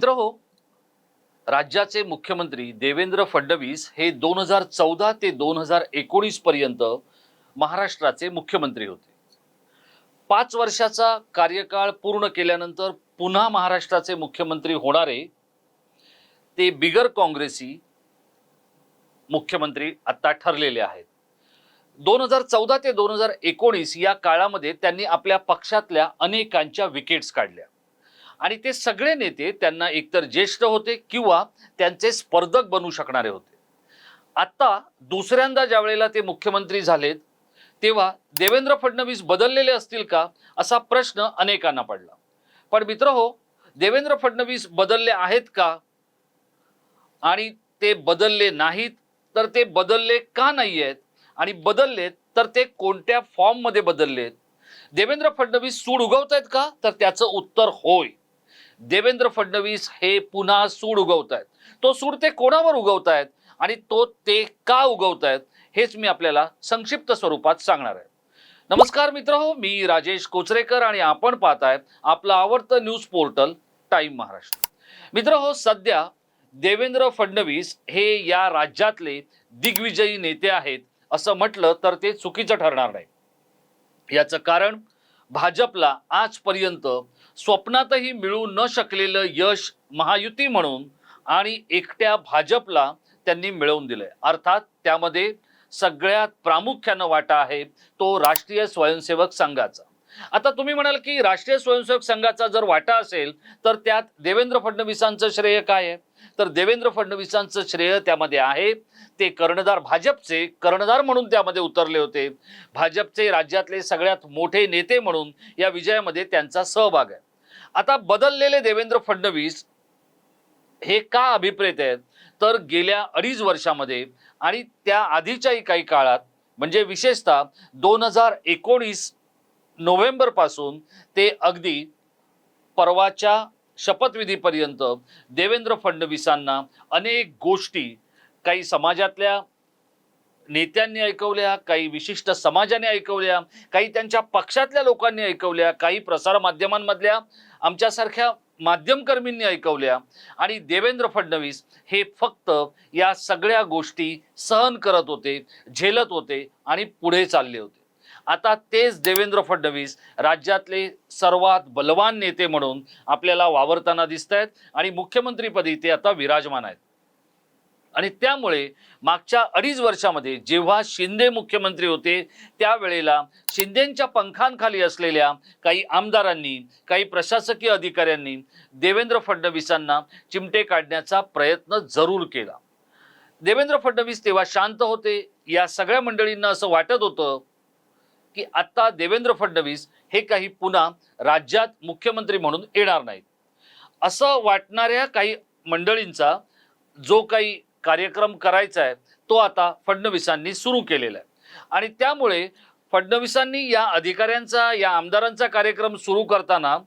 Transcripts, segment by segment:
मित्र हो राज्याचे मुख्यमंत्री देवेंद्र फडणवीस हे दोन हजार चौदा ते दोन हजार एकोणीस पर्यंत महाराष्ट्राचे मुख्यमंत्री होते. पाच वर्षाचा कार्यकाळ पूर्ण केल्यानंतर पुन्हा महाराष्ट्राचे मुख्यमंत्री होणारे ते बिगर काँग्रेसी मुख्यमंत्री आता ठरलेले आहेत. दोन हजार चौदा ते दोन हजार एकोणीस या काळामध्ये त्यांनी आपल्या पक्षातल्या अनेकांच्या विकेट्स काढल्या. आणि ते सगळे नेते त्यांना एकतर ज्येष्ठ होते किंवा त्यांचे स्पर्धक बनू शकणारे होते. आत्ता दुसऱ्यांदा ज्या वेळेला ते मुख्यमंत्री झालेत तेव्हा देवेंद्र फडणवीस बदललेले असतील का असा प्रश्न अनेकांना पडला. पण मित्र हो देवेंद्र फडणवीस बदलले आहेत का? आणि ते बदलले नाहीत तर ते बदलले का नाही आहेत आणि बदललेत तर ते कोणत्या फॉर्ममध्ये बदललेत? देवेंद्र फडणवीस सूड उगवत आहेत का? तर त्याचं उत्तर होय. देवेंद्र फडणवीस हे पुन्हा सूड उगवतायत. तो सूड ते कोणावर उगवत आहेत आणि तो ते का उगवत आहेत हेच मी आपल्याला संक्षिप्त स्वरूपात सांगणार आहे. नमस्कार मित्र हो मी राजेश कोचरेकर आणि आपण पाहताय आपलं आवडतं न्यूज पोर्टल टाइम महाराष्ट्र. मित्र हो सध्या देवेंद्र फडणवीस हे या राज्यातले दिग्विजयी नेते आहेत असं म्हटलं तर ते चुकीचं ठरणार नाही. याचं कारण भाजपला आजपर्यंत स्वप्नातही मिळू न शकलेलं यश महायुती म्हणून आणि एकट्या भाजपला त्यांनी मिळवून दिलंय. अर्थात त्यामध्ये सगळ्यात प्रामुख्यानं वाटा आहे तो राष्ट्रीय स्वयंसेवक संघाचा. आता तुम्ही म्हणाल की राष्ट्रीय स्वयंसेवक संघाचा जर वाटा असेल तर त्यात देवेंद्र फडणवीसांचं श्रेय काय आहे? तर देवेंद्र फडणवीसांचं श्रेय त्यामध्ये आहे. ते कर्णधार भाजपचे कर्णधार म्हणून त्यामध्ये उतरले होते. भाजपचे राज्यातले सगळ्यात मोठे नेते म्हणून या विजयामध्ये त्यांचा सहभाग आहे. आता बदललेले देवेंद्र फडणवीस हे का अभिप्रेत आहेत? तर गेल्या अडीच वर्षामध्ये आणि त्या आधीच्याही काही काळात म्हणजे विशेषतः दोन हजार एकोणीस नोव्हेंबरपासून ते अगदी परवाच्या शपथविधीपर्यंत देवेंद्र फडणवीसांना अनेक गोष्टी काही समाजातल्या नेत्यांनी ऐकवल्या काही विशिष्ट समाजाने ऐकवल्या काही त्यांच्या पक्षातल्या लोकांनी ऐकवल्या काही प्रसार माध्यमांमधल्या आमच्यासारख्या माध्यमकर्मींनी ऐकवल्या. आणि देवेंद्र फडणवीस हे फक्त या सगळ्या गोष्टी सहन करत होते झेलत होते आणि पुढे चालले होते. आता तेच देवेंद्र फडणवीस राज्यातले सर्वात बलवान नेते म्हणून आपल्याला वावरताना दिसत आहेत आणि मुख्यमंत्रीपदी ते आता विराजमान आहेत. आणि त्यामुळे मागच्या अडीच वर्षामध्ये जेव्हा शिंदे मुख्यमंत्री होते त्यावेळेला शिंदेंच्या पंखांखाली असलेल्या काही आमदारांनी काही प्रशासकीय अधिकाऱ्यांनी देवेंद्र फडणवीसांना चिमटे काढण्याचा प्रयत्न जरूर केला. देवेंद्र फडणवीस तेव्हा शांत होते. या सगळ्या मंडळींना असं वाटत होतं की आत्ता देवेंद्र फडणवीस हे काही पुन्हा राज्यात मुख्यमंत्री म्हणून येणार नाहीत. असं वाटणाऱ्या काही मंडळींचा जो काही कार्यक्रम करायचा आहे तो आता फडणवीसांनी सुरू केलेला आहे. आणि त्यामुळे फडणवीसांनी या अधिकाऱ्यांचा या आमदारांचा कार्यक्रम सुरू करताना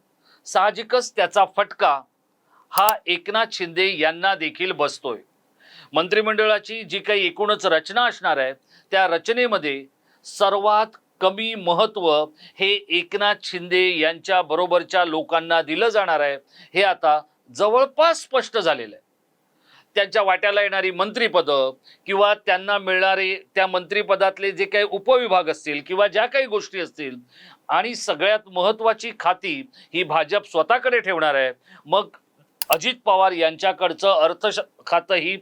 साहजिकच त्याचा फटका हा एकनाथ शिंदे यांना देखील बसतोय. मंत्रिमंडळाची जी काही एकूणच रचना असणार आहे त्या रचनेमध्ये सर्वात कमी महत्त्व हे एकनाथ शिंदे यांच्या बरोबरच्या लोकांना दिलं जाणार आहे हे आता जवळपास स्पष्ट झालेलं आहे. त्यांच्या वाट्याला येणारी मंत्रीपदं किंवा त्यांना मिळणारे त्या मंत्रीपदातले जे काही उपविभाग असतील किंवा ज्या काही गोष्टी असतील आणि सगळ्यात महत्त्वाची खाती ही भाजप स्वतःकडे ठेवणार आहे. मग अजित पवार यांच्याकडचं अर्थ खातंही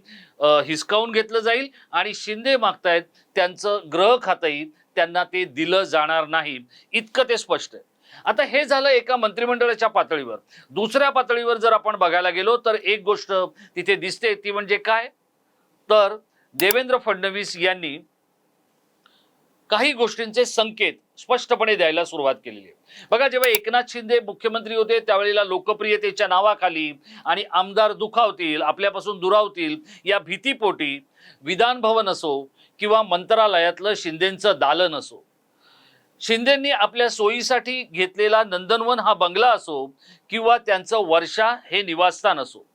हिसकावून घेतलं जाईल आणि शिंदे मागतायत त्यांचं ग्रह खातंही त्यांना ते दिलं जाणार नाही. इतकं ते स्पष्ट आहे. आता हे झालं एका मंत्रिमंडळाच्या पातळीवर. दुसऱ्या पातळीवर जर आपण बघायला गेलो तर एक गोष्ट तिथे दिसते ती म्हणजे काय? तर देवेंद्र फडणवीस यांनी काही गोष्टींचे संकेत स्पष्टपणे द्यायला सुरुवात केलेली आहे. बघा जेव्हा एकनाथ शिंदे मुख्यमंत्री होते त्यावेळेला लोकप्रियतेच्या नावाखाली आणि आमदार दुखावतील आपल्यापासून दुरावतील या भीतीपोटी विधान भवन असो किंवा मंत्रालयातलं शिंदेचं दालन असो शिंदेंनी आपल्या सोयीसाठी घेतलेला नंदनवन हा बंगला असो किंवा त्यांचं वर्षा हे निवासस्थान असो.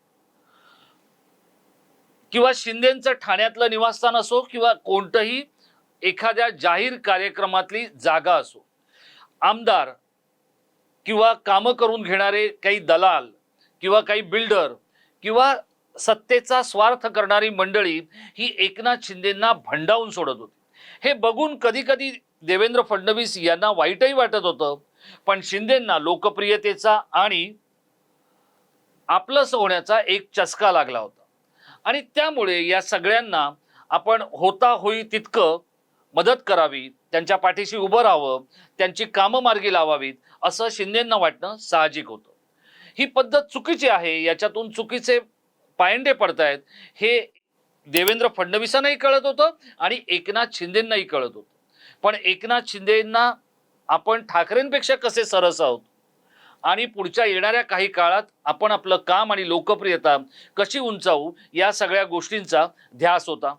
किंवा शिंदेचं ठाण्यातलं निवासस्थान असो किंवा कोणतंही एखाद्या जाहीर कार्यक्रमातली जागा असो. आमदार किंवा कामं करून घेणारे काही दलाल किंवा काही बिल्डर किंवा सत्तेचा स्वार्थ करणारी मंडळी ही एकनाथ शिंदेंना भंडावून सोडत होती. हे बघून कधी कधी देवेंद्र फडणवीस यांना वाईटही वाटत होतं. पण शिंदेंना लोकप्रियतेचा आणि आपलंच होण्याचा एक चस्का लागला होता. आणि त्यामुळे या सगळ्यांना आपण होता होई तितकं मदत करावी त्यांच्या पाठीशी उभं राहावं त्यांची कामं मार्गी लावावीत असं शिंदेंना वाटणं साहजिक होतं. ही पद्धत चुकीची आहे याच्यातून चुकीचे पायंडे पडतायत हे देवेंद्र फडणवीसांनाही कळत होतं आणि एकनाथ शिंदेंनाही कळत होतं. पण एकनाथ शिंदेंना आपण ठाकरेंपेक्षा कसे सरस आहोत? आणि पुढच्या येणाऱ्या काही काळात आपण आपलं काम आणि लोकप्रियता कशी उंचावू या सगळ्या गोष्टींचा ध्यास होता.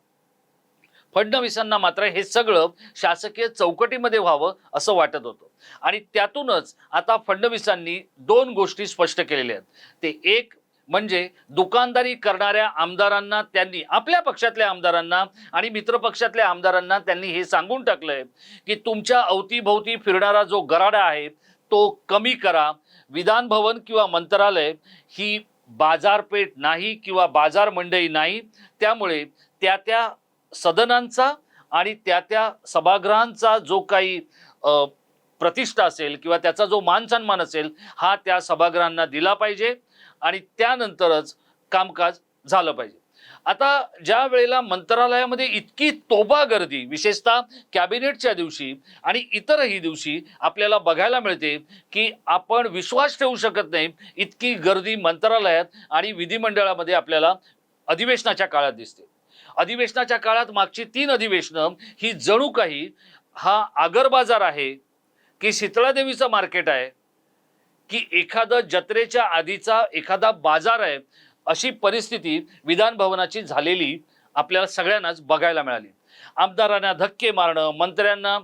फडणवीसांना मात्र हे सगळं शासकीय चौकटीमध्ये व्हावं असं वाटत होतं. आणि त्यातूनच आता फडणवीसांनी दोन गोष्टी स्पष्ट केलेल्या आहेत. ते एक म्हणजे दुकानदारी करणाऱ्या आमदारांना त्यांनी आपल्या पक्षातल्या आमदारांना आणि मित्र पक्षातल्या आमदारांना त्यांनी हे सांगून टाकलंय की तुमच्या अवतीभोवती फिरणारा जो गराडा आहे तो कमी करा. विधान भवन किंवा मंत्रालय ही बाजारपेठ नाही किंवा बाजार मंडई नाही. त्यामुळे त्या त्या सदनांचा आणि त्या त्या सभागृहांचा जो काही प्रतिष्ठा असेल किंवा त्याचा जो मान सन्मान असेल हा त्या सभागृहांना दिला पाहिजे आणि त्यानंतरच कामकाज झालं पाहिजे. आता ज्या वेळेला मंत्रालयामध्ये इतकी तोबा गर्दी विशेषतः कॅबिनेटच्या दिवशी आणि इतरही दिवशी आपल्याला बघायला मिळते की आपण विश्वास ठेवू शकत नाही इतकी गर्दी मंत्रालयात आणि विधिमंडळामध्ये आपल्याला अधिवेशनाच्या काळात दिसते. अधिवेशनाच्या काळात मागची तीन अधिवेशनं ही जणू काही हा आगर बाजार आहे की शीतळादेवीचं मार्केट आहे की एखादं जत्रेच्या आधीचा एखादा बाजार आहे अशी परिस्थिती विधान भवनाची झालेली आपल्याला सगळ्यांनाच बघायला मिळाली. आमदारांना धक्के मारणं मंत्र्यांना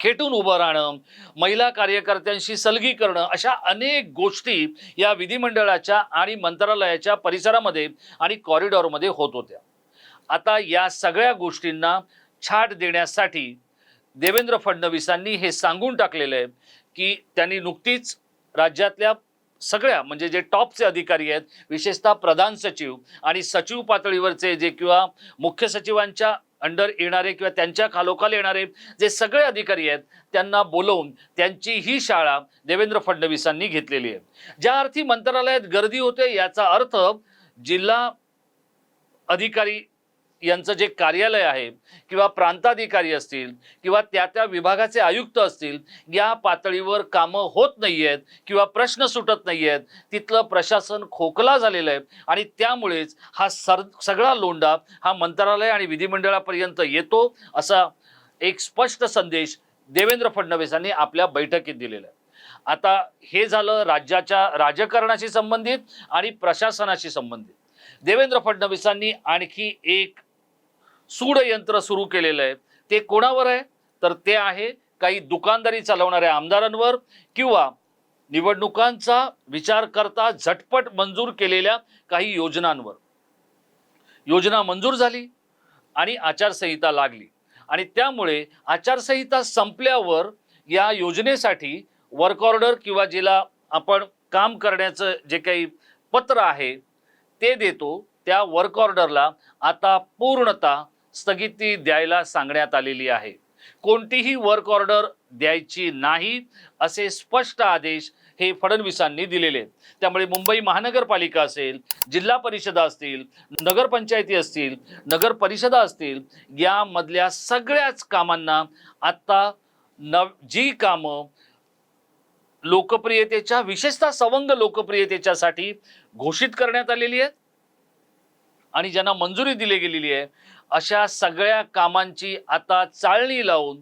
खेटून उभं राहणं महिला कार्यकर्त्यांशी सलगी करणं अशा अनेक गोष्टी या विधिमंडळाच्या आणि मंत्रालयाच्या परिसरामध्ये आणि कॉरिडॉरमध्ये होत होत्या. आता या सगळ्या गोष्टींना छाट देण्यासाठी देवेंद्र फडणवीसांनी हे सांगून टाकलेलं आहे की त्यांनी नुकतीच राज्यातल्या सगळ्या म्हणजे जे टॉपचे अधिकारी आहेत विशेषतः प्रधान सचिव आणि सचिव पातळीवरचे जे किंवा मुख्य सचिवांच्या अंडर येणारे किंवा त्यांच्या खालोखाल येणारे जे सगळे अधिकारी आहेत त्यांना बोलवून त्यांची ही शाळा देवेंद्र फडणवीसांनी घेतलेली आहे. ज्या अर्थी मंत्रालयात गर्दी होते याचा अर्थ जिल्हा अधिकारी यांचं जे कार्यालय आहे किंवा प्रांताधिकारी असतील किंवा त्या त्या विभागाचे आयुक्त असतील या पातळीवर कामं होत नाही आहेत किंवा प्रश्न सुटत नाही आहेत तिथलं प्रशासन खोकला झालेलं आहे आणि त्यामुळेच हा सर सगळा लोंडा हा मंत्रालय आणि विधिमंडळापर्यंत येतो असा एक स्पष्ट संदेश देवेंद्र फडणवीसांनी आपल्या बैठकीत दिलेला आहे. आता हे झालं राज्याच्या राजकारणाशी संबंधित आणि प्रशासनाशी संबंधित. देवेंद्र फडणवीसांनी आणखी एक सूडयंत्र सुरू केलेलं आहे. ते कोणावर आहे? तर ते आहे काही दुकानदारी चालवणाऱ्या आमदारांवर किंवा निवडणुकांचा विचार करता झटपट मंजूर केलेल्या काही योजनांवर. योजना मंजूर झाली आणि आचारसंहिता लागली. आणि त्यामुळे आचारसंहिता संपल्यावर या योजनेसाठी वर्क ऑर्डर किंवा जिला आपण काम करण्याचं जे काही पत्र आहे ते देतो. त्या वर्क ऑर्डरला आता पूर्णतः स्थगिती द्यायला सांगण्यात आलेली आहे. कोणतीही वर्क ऑर्डर द्यायची नाही असे स्पष्ट आदेश हे फडणवीसांनी दिलेले आहेत. त्यामुळे मुंबई महानगरपालिका असेल जिल्हा परिषदा असतील नगरपंचायती असतील नगर परिषदा असतील यामधल्या सगळ्याच कामांना आता नव जी कामं लोकप्रियतेच्या विशेषतः सवंग लोकप्रियतेच्यासाठी घोषित करण्यात आलेली आहेत. आणि ज्यांना मंजुरी दिली गेलेली आहे अशा सगळ्या कामांची आता चाळणी लावून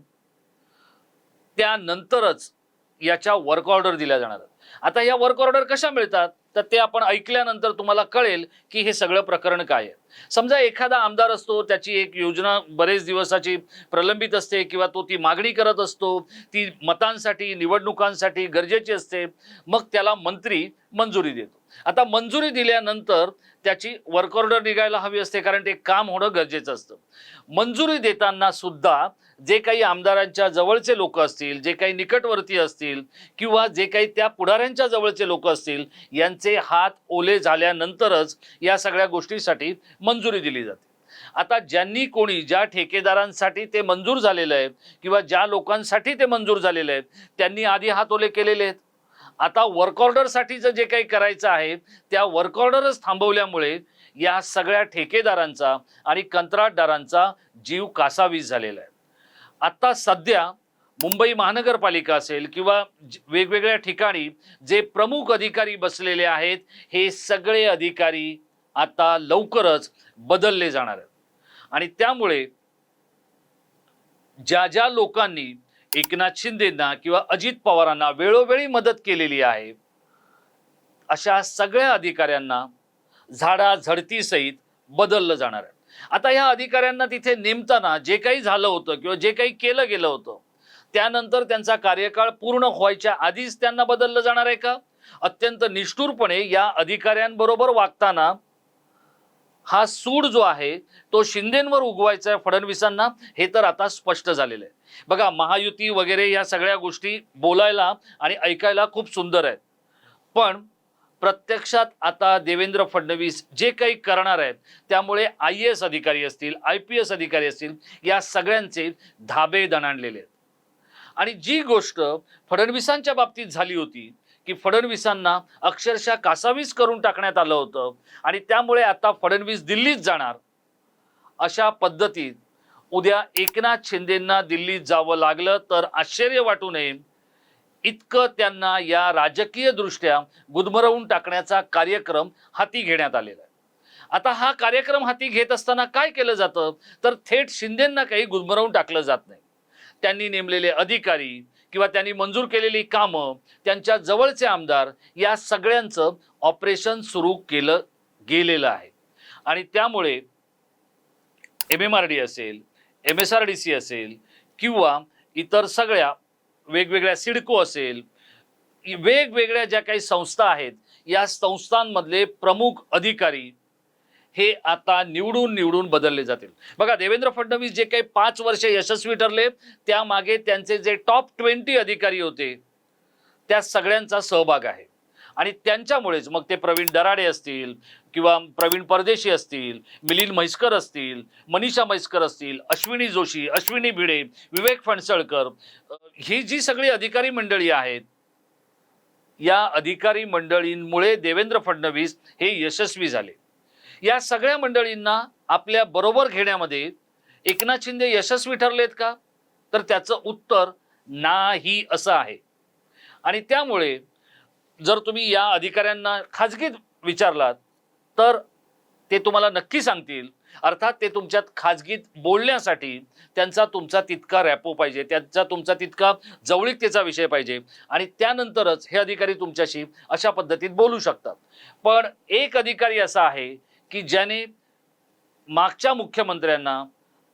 त्यानंतरच याच्या वर्क ऑर्डर दिल्या जाणार आता या वर्क ऑर्डर कशा मिळतात? तर ते आपण ऐकल्यानंतर तुम्हाला कळेल की हे सगळं प्रकरण काय आहे. समजा एखादा आमदार असतो त्याची एक योजना बरेच दिवसाची प्रलंबित असते किंवा तो ती मागणी करत असतो ती मतांसाठी निवडणुकांसाठी गरजेची असते मग त्याला मंत्री मंजुरी देतो. आता मंजुरी दिल्यानंतर त्याची वर्क ऑर्डर निघायला हवी असते कारण ते काम होणं गरजेचं असतं. मंजुरी देताना सुद्धा जे काही आमदारांच्या जवळचे लोक असतील जे काही निकटवर्ती असतील किंवा जे काही त्या पुढाऱ्यांच्या जवळचे लोक असतील यांचे हात ओले झाल्यानंतरच या सगळ्या गोष्टीसाठी मंजुरी दिली जाते. आता ज्यांनी कोणी ज्या ठेकेदारांसाठी ते मंजूर झालेलं आहे किंवा ज्या लोकांसाठी ते मंजूर झालेलं आहे त्यांनी आधी हात ओले केलेले आहेत. आता वर्क ऑर्डरसाठीचं जे काही करायचं आहे त्या वर्क ऑर्डरच थांबवल्यामुळे या सगळ्या ठेकेदारांचा आणि कंत्राटदारांचा जीव कासावीस झालेला आहे. आता सध्या मुंबई महानगरपालिका असेल किंवा वेगवेगळ्या ठिकाणी जे प्रमुख अधिकारी बसलेले आहेत हे सगळे अधिकारी आता लवकरच बदलले जाणार आहेत. आणि त्यामुळे ज्या ज्या लोकांनी एकनाथ शिंदेंना किंवा अजित पवारांना वेळोवेळी मदत केलेली आहे अशा सगळ्या अधिकाऱ्यांना झाडाझडतीसहित बदललं जाणार आहे. आता या अधिकाऱ्यांना तिथे नेमताना जे काही झालं होतं किंवा जे काही केलं गेलं होतं त्यानंतर त्यांचा कार्यकाळ पूर्ण व्हायच्या आधीच त्यांना बदललं जाणार आहे का? अत्यंत निष्ठुरपणे या अधिकाऱ्यांबरोबर वागताना हा सूड जो आहे तो शिंदेंवर उगवायचा आहे फडणवीसांना हे तर आता स्पष्ट झालेलं आहे. बघा महायुती वगैरे या सगळ्या गोष्टी बोलायला आणि ऐकायला खूप सुंदर आहेत. पण प्रत्यक्षात आता देवेंद्र फडणवीस जे काही करणार आहेत त्यामुळे आय एस अधिकारी असतील आय पी एस अधिकारी असतील या सगळ्यांचे धाबे दणाणलेले आहेत. आणि जी गोष्ट फडणवीसांच्या बाबतीत झाली होती की फडणवीसांना अक्षरशः कासावीस करून टाकण्यात आलं होतं आणि त्यामुळे आता फडणवीस दिल्लीत जाणार अशा पद्धतीत उद्या एकनाथ शिंदेंना दिल्लीत जावं लागलं तर आश्चर्य वाटू नये इतकं त्यांना या राजकीय दृष्ट्या गुदमरवून टाकण्याचा कार्यक्रम हाती घेण्यात आलेला आहे. आता हा कार्यक्रम हाती घेत असताना काय केलं जातं? तर थेट शिंदेंना काही गुदमरवून टाकलं जात नाही. त्यांनी नेमलेले अधिकारी किंवा त्यांनी मंजूर केलेली कामं त्यांच्या जवळचे आमदार या सगळ्यांचं ऑपरेशन सुरू केलं गेलेलं आहे. आणि त्यामुळे एम एम आर डी असेल M S R D C असेल किंवा इतर सगळ्या वेगवेगळ्या सिडको असेल वेगवेगळ्या ज्या काही संस्था आहेत या संस्थांमधले प्रमुख अधिकारी हे आता निवडून निवडून बदलले जातील. बघा देवेंद्र फडणवीस जे काही पाच वर्ष यशस्वी ठरले त्यामागे त्यांचे जे टॉप ट्वेंटी अधिकारी होते त्या सगळ्यांचा सहभाग आहे. आणि त्यांच्यामुळेच मग ते प्रवीण दराडे असतील किंवा प्रवीण परदेशी असतील मिलिंद म्हैसकर असतील मनीषा म्हैसकर असतील अश्विनी जोशी अश्विनी भिडे विवेक फणसळकर ही जी सगळी अधिकारी मंडळी आहेत या अधिकारी मंडळींमुळे देवेंद्र फडणवीस हे यशस्वी झाले. या सगळ्या मंडळींना आपल्या बरोबर घेण्यामध्ये एकनाथ शिंदे यशस्वी ठरलेत का? तर त्याचं उत्तर नाही असं आहे. आणि त्यामुळे जर तुम्ही या अधिकाऱ्यांना खाजगीत विचारलात तर ते तुम्हाला नक्की सांगतील. अर्थात ते तुमच्यात खाजगीत बोलण्यासाठी त्यांचा तुमचा तितका रॅपो पाहिजे त्यांचा तुमचा तितका जवळीकतेचा विषय पाहिजे आणि त्यानंतरच हे अधिकारी तुमच्याशी अशा पद्धतीत बोलू शकतात. पण एक अधिकारी असा आहे की ज्याने मागच्या मुख्यमंत्र्यांना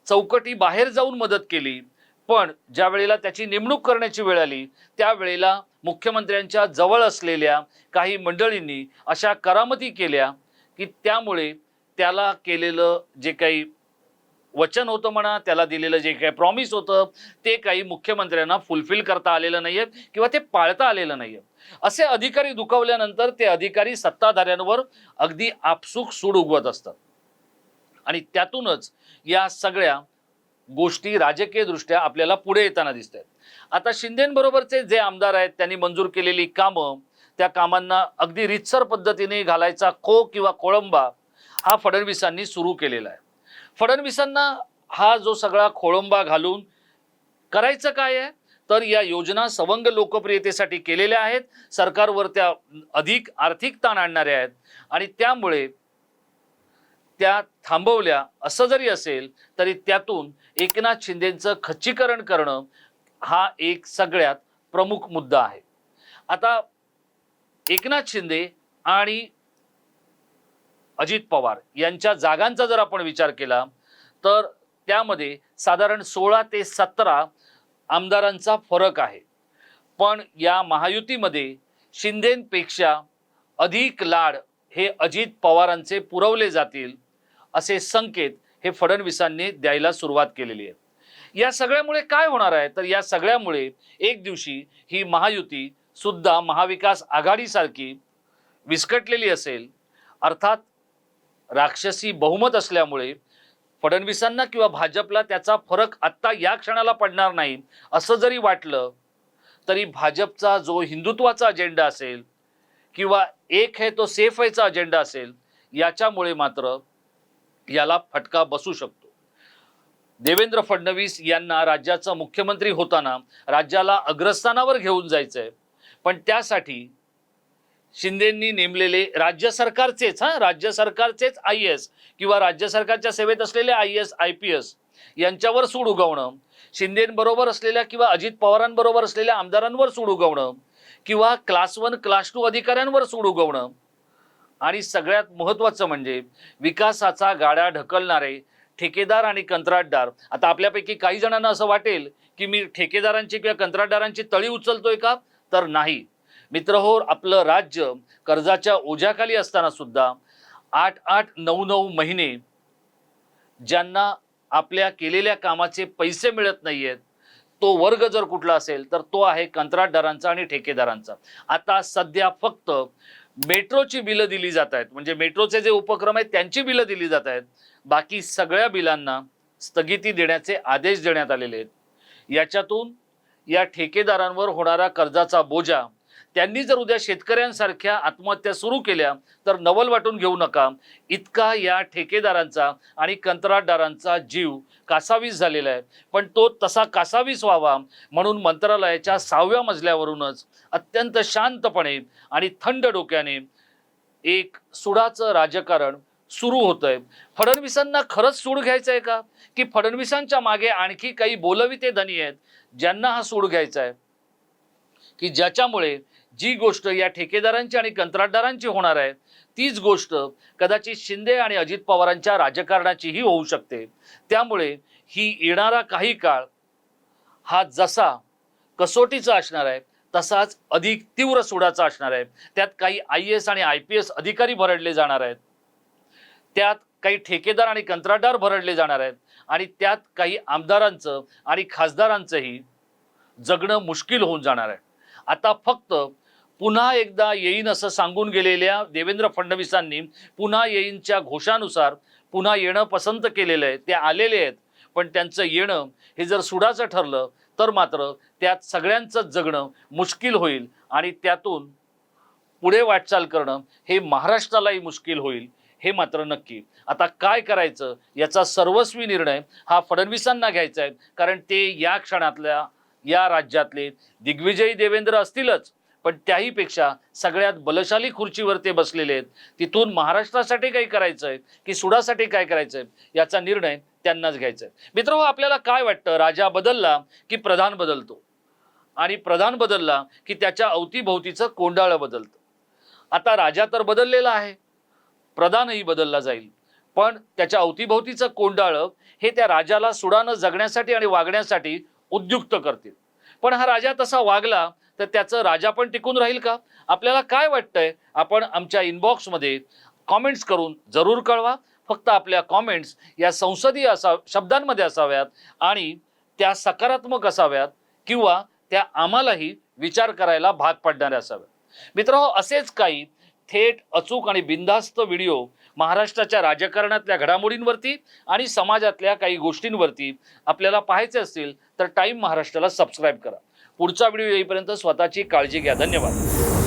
चौकटी बाहेर जाऊन मदत केली पण ज्या वेळेला त्याची नेमणूक करण्याची वेळ आली त्यावेळेला मुख्यमंत्र्यांच्या जवळ असलेल्या काही मंडळींनी अशा करामती केल्या की त्यामुळे त्याला केलेलं जे काही वचन होतं म्हणा त्याला दिलेलं जे काही प्रॉमिस होतं ते काही मुख्यमंत्र्यांना फुलफिल करता आलेलं नाहीये किंवा ते पाळता आलेलं नाहीये असे अधिकारी दुखावल्यानंतर ते अधिकारी सत्ताधाऱ्यांवर अगदी आपसूक सूड उगवत असतात. आणि त्यातूनच या सगळ्या गोष्टी राजकीयदृष्ट्या आपल्याला पुढे येताना दिसत आहेत आता शिंदेबरोबरचे जे आमदार आहेत त्यांनी मंजूर केलेली कामं त्या कामांना अगदी रितसर पद्धतीने घालायचा खो किंवा कोळंबा हा फडणवीसांनी सुरू केलेला आहे. फडणवीसांना हा जो सगळा खोळंबा घालून करायचं काय आहे? तर या योजना सवंग लोकप्रियतेसाठी केलेल्या आहेत. सरकारवर त्या अधिक आर्थिक ताण आणणाऱ्या आहेत. आणि त्यामुळे त्या थांबवल्या असं जरी असेल तरी त्यातून एकनाथ शिंदेचं खच्चीकरण करणं हा एक सगळ्यात प्रमुख मुद्दा आहे. आता एकनाथ शिंदे आणि अजित पवार यांच्या जागांचा जर आपण विचार केला तर त्यामध्ये साधारण सोळा ते सतरा आमदारांचा फरक आहे. पण या महायुतीमध्ये शिंदेपेक्षा अधिक लाड हे अजित पवारांचे पुरवले जातील असे संकेत हे फडणवीसांनी द्यायला सुरुवात केलेली आहे. या सगळ्यामुळे काय होणार आहे? तर या सगळ्यामुळे एक दिवशी ही महायुती सुद्धा महाविकास आघाडीसारखी विस्कटलेली असेल. अर्थात राक्षसी बहुमत असल्यामुळे फडणवीसांना किंवा भाजपला त्याचा फरक आत्ता या क्षणाला पडणार नाही असं जरी वाटलं तरी भाजपचा जो हिंदुत्वाचा अजेंडा असेल किंवा एक है तो सेफ आहेचा अजेंडा असेल याच्यामुळे मात्र याला फटका बसू शकतो. देवेंद्र फडणवीस यांना राज्याचा मुख्यमंत्री होताना राज्याला अग्रस्थानावर घेऊन जायचंय. पण त्यासाठी शिंदेंनी नेमलेले राज्य सरकारचेच हा? राज्य सरकारचेच आय एस किंवा राज्य सरकारच्या सेवेत असलेले I S I P S यांच्यावर सूड उगवणं शिंदेबरोबर असलेल्या किंवा अजित पवारांबरोबर असलेल्या आमदारांवर सूड उगवणं किंवा क्लास वन क्लास टू अधिकाऱ्यांवर सूड उगवणं आणि सगळ्यात महत्त्वाचं म्हणजे विकासाचा गाड्या ढकलणारे ठेकेदार आणि कंत्राटदार. आता आपल्यापैकी काही जणांना असं वाटेल की मी ठेकेदारांची किंवा कंत्राटदारांची तळी उचलतोय का? तर नाही. मित्र हो आपलं राज्य कर्जाच्या ओझ्याखाली असताना सुद्धा आठ आठ नऊ नऊ महिने ज्यांना आपल्या केलेल्या कामाचे पैसे मिळत नाहीयेत तो वर्ग जर कुठला असेल तर तो आहे कंत्राटदारांचा आणि ठेकेदारांचा. आता सध्या फक्त मेट्रोची बिलं दिली जात आहेत म्हणजे मेट्रोचे जे उपक्रम आहेत त्यांची बिलं दिली जात आहेत बाकी सगळ्या बिलांना स्थगिती देण्याचे आदेश देण्यात आलेले आहेत. याच्यातून या ठेकेदारांवर होणारा कर्जाचा बोजा त्यांनी जर उद्या शेतकऱ्यांसारख्या आत्महत्या सुरू केल्या तर नवल वाटून घेऊ नका. इतका या ठेकेदारांचा आणि कंत्राटदारांचा जीव कासावीस झालेला आहे. पण तो तसा कासावीस व्हावा म्हणून मंत्रालयाच्या सहाव्या मजल्यावरूनच अत्यंत शांतपणे आणि थंड डोक्याने एक सुडाचं राजकारण सुरू होतंय. फडणवीसांना खरंच सूड घ्यायचं आहे का? की फडणवीसांच्या मागे आणखी काही बोलविते धनी आहेत ज्यांना हा सूड घ्यायचा आहे की ज्याच्यामुळे जी गोष्ट या ठेकेदारांची आणि कंत्राटदारांची होणार आहे तीच गोष्ट कदाचित शिंदे आणि अजित पवारांच्या राजकारणाचीही होऊ शकते. त्यामुळे ही येणारा काही काळ हा जसा कसोटीचा असणार आहे तसाच अधिक तीव्र सुडाचा असणार आहे. त्यात काही आय एस आणि आय पी एस अधिकारी भरडले जाणार आहेत. त्यात काही ठेकेदार आणि कंत्राटदार भरडले जाणार आहेत. आणि त्यात काही आमदारांचं आणि खासदारांचंही जगणं मुश्किल होऊन जाणार आहे. आता फक्त पुन्हा एकदा येईन असं सांगून गेलेल्या देवेंद्र फडणवीसांनी पुन्हा येईनच्या घोषानुसार पुन्हा येणं पसंत केलेलं आहे ते आलेले आहेत. पण त्यांचं येणं हे जर सुडाचं ठरलं तर मात्र त्यात सगळ्यांचंच जगणं मुश्किल होईल आणि त्यातून पुढे वाटचाल करणं हे महाराष्ट्रालाही मुश्किल होईल हे मात्र नक्की. आता काय करायचं याचा सर्वस्वी निर्णय हा फडणवीसांना घ्यायचा आहे कारण ते या क्षणातल्या या राज्यातले दिग्विजयी देवेंद्र असतीलच. पण त्याहीपेक्षा सगळ्यात बलशाली खुर्चीवर ते बसलेले आहेत. तिथून महाराष्ट्रासाठी काही करायचं आहे की सुडासाठी काय करायचं आहे याचा निर्णय त्यांनाच घ्यायचा आहे. मित्र आपल्याला काय वाटतं? राजा बदलला की प्रधान बदलतो? आणि प्रधान बदलला की त्याच्या अवतीभोवतीचं कोंडाळं बदलतं? आता राजा तर बदललेला आहे. प्रधानही बदलला जाईल. पण त्याच्या अवतीभोवतीचं कोंडाळं हे त्या राजाला सुडानं जगण्यासाठी आणि वागण्यासाठी उद्युक्त करतील. पण हा राजा तसा वागला तर त्याचं राजा पण टिकून राहील का? आपल्याला काय वाटतंय? आपण आमच्या इनबॉक्समध्ये कॉमेंट्स करून जरूर कळवा. फक्त आपल्या कॉमेंट्स या संसदीय असा शब्दांमध्ये असाव्यात आणि त्या सकारात्मक असाव्यात किंवा त्या आम्हालाही विचार करायला भाग पाडणाऱ्या असाव्यात. मित्र असेच काही थेट अचूक आणि बिनधास्त व्हिडिओ महाराष्ट्राच्या राजकारणातल्या घडामोडींवरती आणि समाजातल्या काही गोष्टींवरती आपल्याला पाहायचे असतील तर टाईम महाराष्ट्राला सबस्क्राईब करा. पुढचा व्हिडिओ येईपर्यंत स्वतःची काळजी घ्या. धन्यवाद.